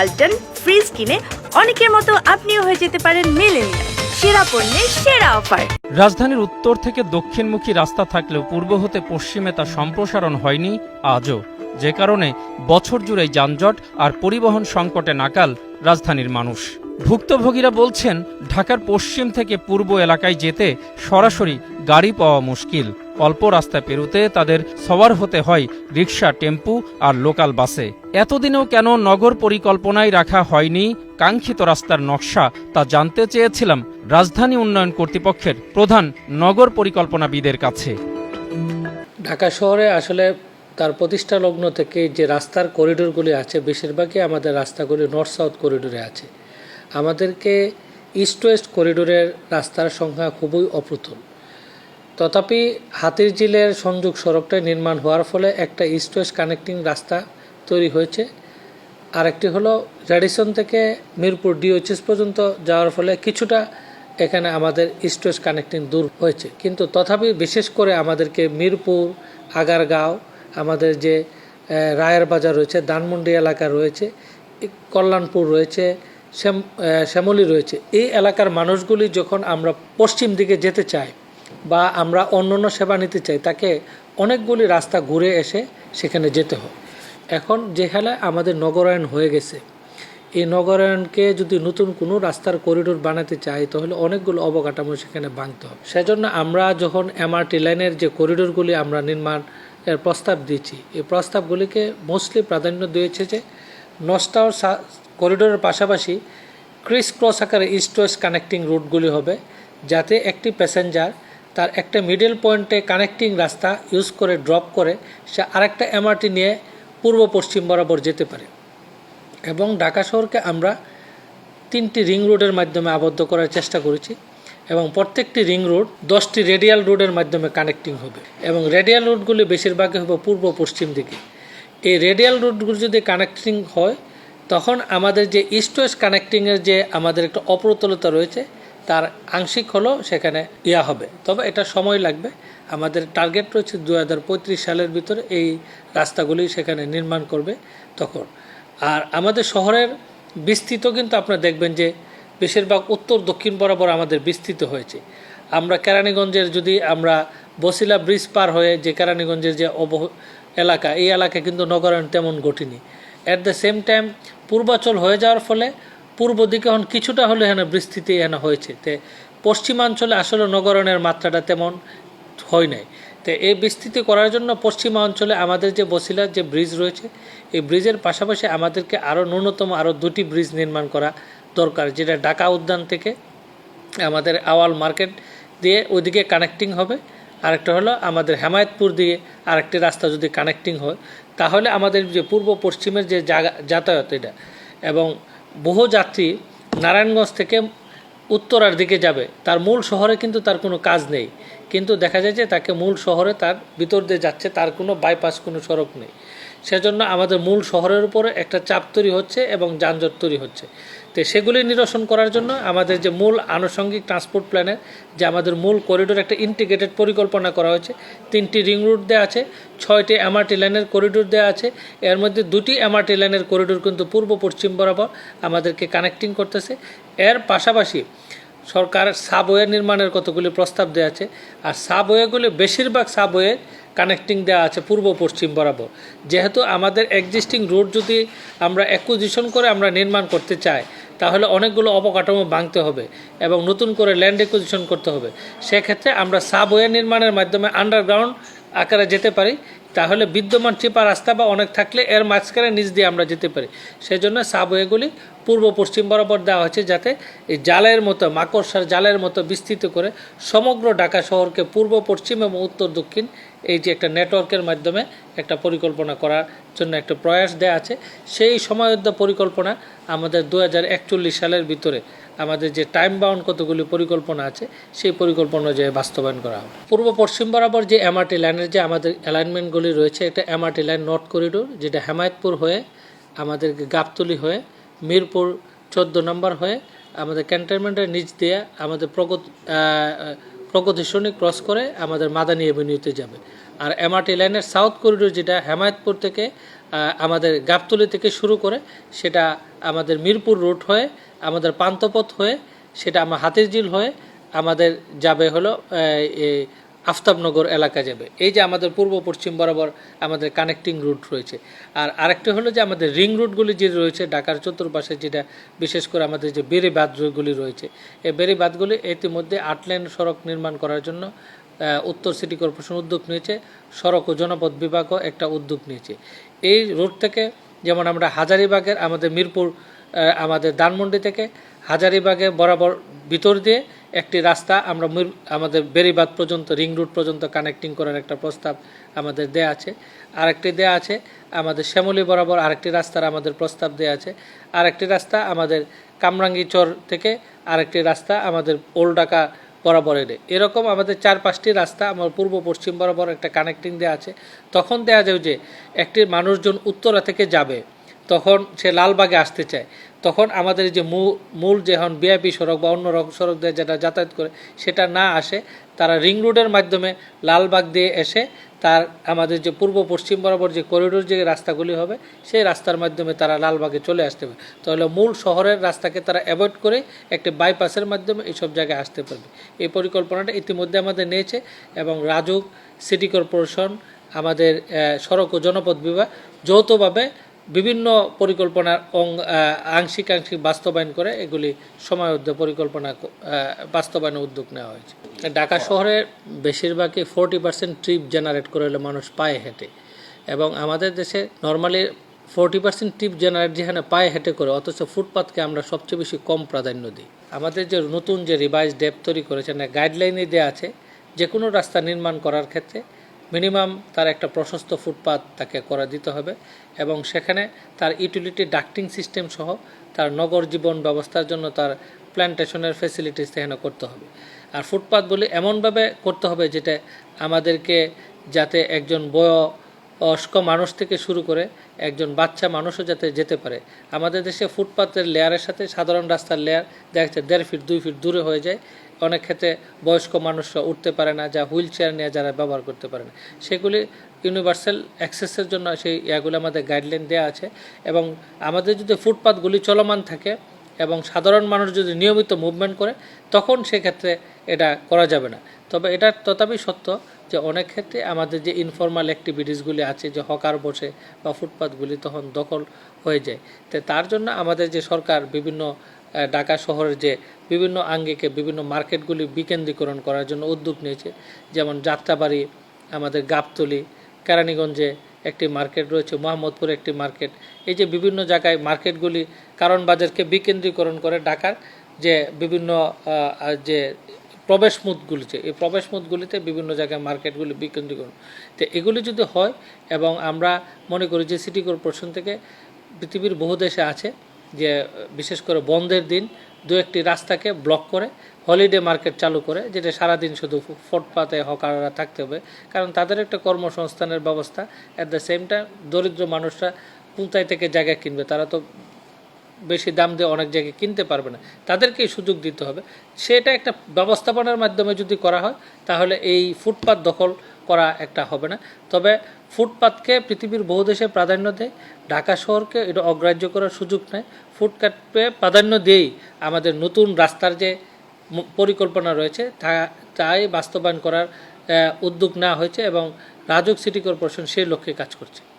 Walton fridge কিনে অনেকের মতো আপনিও হয়ে যেতে পারেন মেলেনিয়া সেরা পণ্যের সেরা অফার। রাজধানীর উত্তর থেকে দক্ষিণমুখী রাস্তা থাকলেও পূর্ব হতে পশ্চিমে তা সম্প্রসারণ হয়নি আজও। যে কারণে বছর জুড়েই যানজট আর পরিবহন সংকটে নাকাল রাজধানীর মানুষ। ভুক্তভোগীরা বলছেন, ঢাকার পশ্চিম থেকে পূর্ব এলাকায় যেতে সরাসরি গাড়ি পাওয়া মুশকিল। অল্প রাস্তা পেরুতে তাদের সওয়ার হতে হয় রিক্সা টেম্পু আর লোকাল বাসে। এতদিনেও কেন নগর পরিকল্পনায় রাখা হয়নি কাঙ্ক্ষিত রাস্তার নকশা তা জানতে চেয়েছিলাম রাজধানী উন্নয়ন কর্তৃপক্ষের প্রধান নগর পরিকল্পনাবিদের কাছে। ঢাকা শহরে আসলে তার প্রতিষ্ঠা লগ্ন থেকে যে রাস্তার করিডোরগুলি আছে, বেশিরভাগই আমাদের রাস্তাগুলি নর্থ সাউথ করিডোরে আছে। আমাদেরকে ইস্ট ওয়েস্ট করিডোরের রাস্তার সংখ্যা খুবই অপ্রতুল। তথাপি হাতির ঝিলের সংযোগ সড়কটা নির্মাণ হওয়ার ফলে একটা ইস্ট ওয়েস্ট কানেক্টিং রাস্তা তৈরি হয়েছে। আরেকটি হলো র্যাডিসন থেকে মিরপুর ডিওএইচএস পর্যন্ত যাওয়ার ফলে কিছুটা এখানে আমাদের ইস্ট ওয়েস্ট কানেক্টিং দূর হয়েছে। কিন্তু তথাপি বিশেষ করে আমাদেরকে মিরপুর, আগারগাঁও, আমাদের যে রায়ের বাজার রয়েছে, ধানমন্ডি এলাকা রয়েছে কল্যাণপুর রয়েছে, শ্যাম শ্যামলী রয়েছে। এই এলাকার মানুষগুলি যখন আমরা পশ্চিম দিকে যেতে চাই বা আমরা অন্যান্য সেবা নিতে চাই, তাকে অনেকগুলি রাস্তা ঘুরে এসে সেখানে যেতে হয়। এখন যেখানে আমাদের নগরায়ণ হয়ে গেছে, এই নগরায়ণকে যদি নতুন কোনো রাস্তার করিডোর বানাতে চাই, তাহলে অনেকগুলো অবকাঠামো সেখানে ভাঙতে হবে। সেজন্য আমরা যখন এমআরটি লাইনের যে করিডোরগুলি আমরা নির্মাণ এর প্রস্তাব দিয়েছি, এই প্রস্তাবগুলিকে মোস্টলি প্রাধান্য দিয়েছে যে নস্টাওর করিডোরের পাশাপাশি ক্রিস ক্রস আকারে ইস্ট ওয়েস্ট কানেক্টিং রুটগুলি হবে, যাতে একটি প্যাসেঞ্জার তার একটা মিডল পয়েন্টে কানেক্টিং রাস্তা ইউজ করে ড্রপ করে সে আরেকটা এমআরটি নিয়ে পূর্ব পশ্চিম বরাবর যেতে পারে। এবং ঢাকা শহরকে আমরা তিনটি রিং রোডের মাধ্যমে আবদ্ধ করার চেষ্টা করেছি এবং প্রত্যেকটি রিং রোড দশটি রেডিয়াল রোডের মাধ্যমে কানেক্টিং হবে এবং রেডিয়াল রোডগুলি বেশিরভাগই হবে পূর্ব পশ্চিম দিকে। এই রেডিয়াল রোডগুলি যদি কানেক্টিং হয়, তখন আমাদের যে ইস্ট ওয়েস্ট কানেক্টিংয়ের যে আমাদের একটা অপ্রতুলতা রয়েছে তার আংশিক হলেও সেখানে ইয়া হবে। তবে এটা সময় লাগবে। আমাদের টার্গেট রয়েছে দু হাজার পঁয়ত্রিশ সালের ভিতরে এই রাস্তাগুলি সেখানে নির্মাণ করবে তখন। আর আমাদের শহরের বিস্তৃত কিন্তু আপনারা দেখবেন যে বেশিরভাগ উত্তর দক্ষিণ বরাবর আমাদের বিস্তৃত হয়েছে। আমরা কেরানীগঞ্জের যদি আমরা বসিলা ব্রিজ পার হয়ে যে কেরানীগঞ্জের যে অব এলাকা, এই এলাকা কিন্তু নগরায়ণ তেমন ঘটেনি। At the same time Purbachal হয়ে যাওয়ার ফলে পূর্ব দিকে এখন কিছুটা হলে এখানে বিস্তৃতি এখানে হয়েছে। তে পশ্চিমাঞ্চলে আসলে নগরণের মাত্রাটা তেমন হয় নাই। তো এই বিস্তৃতি করার জন্য পশ্চিমাঞ্চলে আমাদের যে বসিলার যে ব্রিজ রয়েছে, এই ব্রিজের পাশাপাশি আমাদেরকে আরও ন্যূনতম আরও দুটি ব্রিজ নির্মাণ করা দরকার, যেটা ঢাকা উদ্যান থেকে আমাদের আওয়াল মার্কেট দিয়ে ওইদিকে কানেক্টিং হবে। আরেকটা হলো আমাদের হেমায়তপুর দিয়ে আরেকটি রাস্তা যদি কানেক্টিং হয়, তাহলে আমাদের যে পূর্ব পশ্চিমের যে জায়গা যাতায়াত এটা, এবং বহু যাত্রী নারায়ণগঞ্জ থেকে উত্তরার দিকে যাবে। তার মূল শহরে কিন্তু তার কোনো কাজ নেই। কিন্তু দেখা যায় যে তাকে মূল শহরে তার ভিতর দিয়ে যাচ্ছে, তার কোনো বাইপাস কোনো সড়ক নেই। সেজন্য আমাদের মূল শহরের উপরে একটা চাপ তৈরি হচ্ছে এবং যানজট তৈরি হচ্ছে। তো সেগুলি নিরসন করার জন্য আমাদের যে মূল আনুষঙ্গিক ট্রান্সপোর্ট প্ল্যানের যে আমাদের মূল করিডোর একটা ইন্টিগ্রেটেড পরিকল্পনা করা হয়েছে। তিনটি রিং রুট দেওয়া আছে, ছয়টি এমআরটি লাইনের করিডোর দেওয়া আছে। এর মধ্যে দুটি এমআরটি লাইনের করিডোর কিন্তু পূর্ব পশ্চিম বরাবর আমাদেরকে কানেক্টিং করতেছে। এর পাশাপাশি সরকার সাবওয়ে নির্মাণের কতগুলি প্রস্তাব দেওয়া আছে আর সাবওয়েগুলি বেশিরভাগ সাবওয়ে কানেক্টিং দেওয়া আছে পূর্ব পশ্চিম বরাবর। যেহেতু আমাদের এক্সিস্টিং রুট যদি আমরা অ্যাকুজিশন করে আমরা নির্মাণ করতে চাই তাহলে অনেকগুলো অবকাঠামো ভাঙতে হবে এবং নতুন করে ল্যান্ড অ্যাকুজিশন করতে হবে। সেক্ষেত্রে আমরা সাবওয়ে নির্মাণের মাধ্যমে আন্ডারগ্রাউন্ড আকারে যেতে পারি, তাহলে বিদ্যমান চিপা রাস্তা বা অনেক থাকলে এর মাঝখানে নিচ দিয়ে আমরা যেতে পারি। সেই জন্য সাবওয়েগুলি পূর্ব পশ্চিম বরাবর দেওয়া হয়েছে যাতে এই জালের মতো, মাকড়সার জালের মতো বিস্তৃত করে সমগ্র ঢাকা শহরকে পূর্ব, পশ্চিম এবং উত্তর, দক্ষিণ এই যে একটা নেটওয়ার্কের মাধ্যমে একটা পরিকল্পনা করার জন্য একটা প্রয়াস দেয়া আছে। সেই সময়বদ্ধ পরিকল্পনা আমাদের দু হাজার একচল্লিশ সালের ভিতরে আমাদের যে টাইম বাউন্ড কতগুলি পরিকল্পনা আছে, সেই পরিকল্পনা যে বাস্তবায়ন করা হবে। পূর্ব পশ্চিম বরাবর যে এমআরটি লাইনের যে আমাদের অ্যালাইনমেন্টগুলি রয়েছে একটা এমআরটি লাইন নর্থ করিডোর যেটা হেমায়তপুর হয়ে, আমাদের গাবতলি হয়ে, মিরপুর চোদ্দ নম্বর হয়ে, আমাদের ক্যান্টনমেন্টের নিচ দিয়ে আমাদের প্রগত প্রগতি ক্রস করে আমাদের মাদানী এভিনিউতে যাবে। আর এমআরটি লাইনের সাউথ করিডোর যেটা হেমায়তপুর থেকে আমাদের গাবতলি থেকে শুরু করে, সেটা আমাদের মিরপুর রোড হয়ে, আমাদের পান্তপথ হয়ে, সেটা আমার হাতের জিল হয়ে, আমাদের যাবে হলো আফতাবনগর এলাকা যাবে। এই যে আমাদের পূর্ব, পশ্চিম বরাবর আমাদের কানেক্টিং রুট রয়েছে। আর আরেকটা হলো যে আমাদের রিং রুটগুলি যে রয়েছে, ঢাকার চতুর্পাশে যেটা বিশেষ করে আমাদের যে বেড়ি বাঁধগুলি রয়েছে, এই বেড়ি বাঁধগুলি ইতিমধ্যে আট সড়ক নির্মাণ করার জন্য উত্তর সিটি কর্পোরেশন উদ্যোগ নিয়েছে, সড়ক ও জনপথ বিভাগও একটা উদ্যোগ নিয়েছে। এই রোড থেকে যেমন আমরা হাজারিবাগের আমাদের মিরপুর আমাদের ধানমন্ডি থেকে হাজারিবাগে বরাবর ভিতর দিয়ে একটি রাস্তা আমরা আমাদের বেরিবাদ পর্যন্ত, রিং রুট পর্যন্ত কানেক্টিং করার একটা প্রস্তাব আমাদের দেয়া আছে। আরেকটি দেয়া আছে, আমাদের শ্যামলী বরাবর আরেকটি রাস্তার আমাদের প্রস্তাব দেয়া আছে। আরেকটি রাস্তা আমাদের কামরাঙ্গি চর থেকে আরেকটি রাস্তা আমাদের ওল্ডাকা বরাবর এলে এরকম আমাদের চার পাঁচটি রাস্তা আমার পূর্ব পশ্চিম বরাবর একটা কানেক্টিং দেওয়া আছে। তখন দেয়া যায় যে একটি মানুষজন উত্তরা থেকে যাবে। তখন সে লালবাগে আসতে চায়। তখন আমাদের যে মূল যে হন বিআইপি সড়ক বা অন্য সড়ক দিয়ে যেটা যাতায়াত করে, সেটা না আসে, তারা রিং রোডের মাধ্যমে লালবাগ দিয়ে এসে তার, আমাদের যে পূর্ব পশ্চিম বরাবর যে করিডোর যে রাস্তাগুলি হবে, সেই রাস্তার মাধ্যমে তারা লালবাগে চলে আসতে পারবে। তাহলে মূল শহরের রাস্তাকে তারা অ্যাভয়েড করে একটি বাইপাসের মাধ্যমে এইসব জায়গায় আসতে পারবে। এই পরিকল্পনাটা ইতিমধ্যে আমাদের নিয়েছে এবং রাজুক সিটি কর্পোরেশন আমাদের সড়ক ও জনপথ বিভাগ যৌথভাবে বিভিন্ন পরিকল্পনার আংশিক আংশিক বাস্তবায়ন করে এগুলি সময়োদ্ধ পরিকল্পনা বাস্তবায়নের উদ্যোগ নেওয়া হয়েছে। ঢাকা শহরে বেশিরভাগই ফোরটি পার্সেন্ট ট্রিপ জেনারেট করে হলে মানুষ পায়ে হেঁটে। এবং আমাদের দেশে normally forty percent trip generate যেখানে পায়ে হেঁটে করে, অথচ ফুটপাথকে আমরা সবচেয়ে বেশি কম প্রাধান্য দিই। আমাদের যে নতুন যে রিভাইজ ডেপ তৈরি করেছেন গাইডলাইনে দেওয়া আছে যে কোনো রাস্তা নির্মাণ করার ক্ষেত্রে মিনিমাম তার একটা প্রশস্ত ফুটপাত তাকে করে দিতে হবে এবং সেখানে তার ইউটিলিটি ডাক্টিং সিস্টেম সহ তার নগর জীবন ব্যবস্থার জন্য তার প্ল্যান্টেশনের ফেসিলিটিস সেখানে করতে হবে। আর ফুটপাতগুলি এমনভাবে করতে হবে যেটা আমাদেরকে যাতে একজন বয়স্ক মানুষ থেকে শুরু করে একজন বাচ্চা মানুষও যাতে যেতে পারে। আমাদের দেশে ফুটপাতের লেয়ারের সাথে সাধারণ রাস্তার লেয়ার দেখা যাচ্ছে দেড় ফিট দুই ফিট দূরে হয়ে যায়। অনেক ক্ষেত্রে বয়স্ক মানুষরা উঠতে পারে না, যা হুইল চেয়ার নিয়ে যারা ব্যবহার করতে পারে না। সেগুলি ইউনিভার্সাল অ্যাক্সেসের জন্য সেই ইয়াগুলো আমাদের গাইডলাইন দেওয়া আছে। এবং আমাদের যদি ফুটপাথগুলি চলমান থাকে এবং সাধারণ মানুষ যদি নিয়মিত মুভমেন্ট করে, তখন সেক্ষেত্রে এটা করা যাবে না। তবে এটা তথাপি সত্য যে অনেক ক্ষেত্রে আমাদের যে ইনফর্মাল অ্যাক্টিভিটিসগুলি আছে, যে হকার বসে বা ফুটপাথগুলি তখন দখল হয়ে যায়। তো তার জন্য আমাদের যে সরকার বিভিন্ন ঢাকা শহরের যে বিভিন্ন আঙ্গিকে, বিভিন্ন মার্কেটগুলি বিকেন্দ্রীকরণ করার জন্য উদ্যোগ নিয়েছে। যেমন যাত্রাবাড়ি, আমাদের গাবতলি, কেরানীগঞ্জে একটি মার্কেট রয়েছে, মোহাম্মদপুরে একটি মার্কেট। এই যে বিভিন্ন জায়গায় মার্কেটগুলি কারণ বাজারকে বিকেন্দ্রীকরণ করে ঢাকার যে বিভিন্ন যে প্রবেশ মুখগুলিতে এই প্রবেশ মুখগুলিতে বিভিন্ন জায়গায় মার্কেটগুলি বিকেন্দ্রীকরণ। তো এগুলি যদি হয় এবং আমরা মনে করি যে সিটি কর্পোরেশন থেকে পৃথিবীর বহু দেশে আছে, যে বিশেষ করে বন্ধের দিন দু একটি রাস্তাকে ব্লক করে হলিডে মার্কেট চালু করে, যেটা সারাদিন শুধু ফুটপাতে, হকাররা থাকতে হবে। কারণ তাদের একটা কর্মসংস্থানের ব্যবস্থা। অ্যাট দ্য সেম টাইম দরিদ্র মানুষরা কোথায় থেকে জায়গা কিনবে। তারা তো বেশি দাম দিয়ে অনেক জায়গায় কিনতে পারবে না। তাদেরকেই সুযোগ দিতে হবে। সেটা একটা ব্যবস্থাপনার মাধ্যমে যদি করা হয়, তাহলে এই ফুটপাত দখল করা একটা হবে না। তবে ফুটপাতকে পৃথিবীর বহু দেশে প্রাধান্য দেয়। ঢাকা শহরকে এটা অগ্রাহ্য করার সুযোগ নেয়। ফুটপাতকে প্রাধান্য দিয়েই আমাদের নতুন রাস্তার যে পরিকল্পনা রয়েছে, তা, তাই বাস্তবায়ন করার উদ্যোগ নেওয়া হয়েছে এবং রাজক সিটি কর্পোরেশন সেই লক্ষ্যে কাজ করছে।